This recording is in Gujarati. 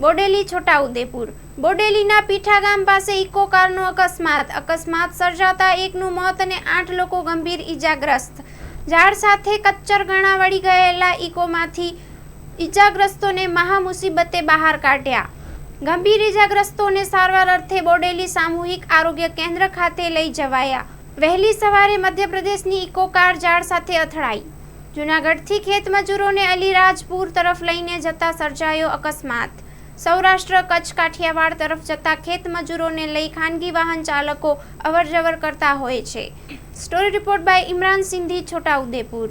બોડેલી, છોટાઉદેપુર. બોડેલીના પીઠા ગામ પાસે ઇકો કારનો અકસ્માત. અકસ્માત સર્જાતા એકનું મોત અને આઠ લોકો ગંભીર ઈજાગ્રસ્ત. ઝાડ સાથે કચ્ચર ગણા વળી ગયેલા ઇકોમાંથી ઈજાગ્રસ્તોને મહા મુસીબતે બહાર કાઢ્યા. ગંભીર ઈજાગ્રસ્તોને સારવાર અર્થે બોડેલી સામૂહિક આરોગ્ય કેન્દ્ર ખાતે લઈ જવાયા. વહેલી સવારે મધ્યપ્રદેશની ઇકો કાર ઝાડ સાથે અથડાઈ. જૂનાગઢથી ખેતમજૂરોને અલીરાજપુર તરફ લઈને જતા સર્જાયો અકસ્માત. સૌરાષ્ટ્ર, કચ્છ, કાઠિયાવાડ તરફ જતા ખેતમજૂરોને લઈ ખાનગી વાહન ચાલકો અવરજવર કરતા હોય છે. Story report by Imran Sindhi, Chhotaudepur.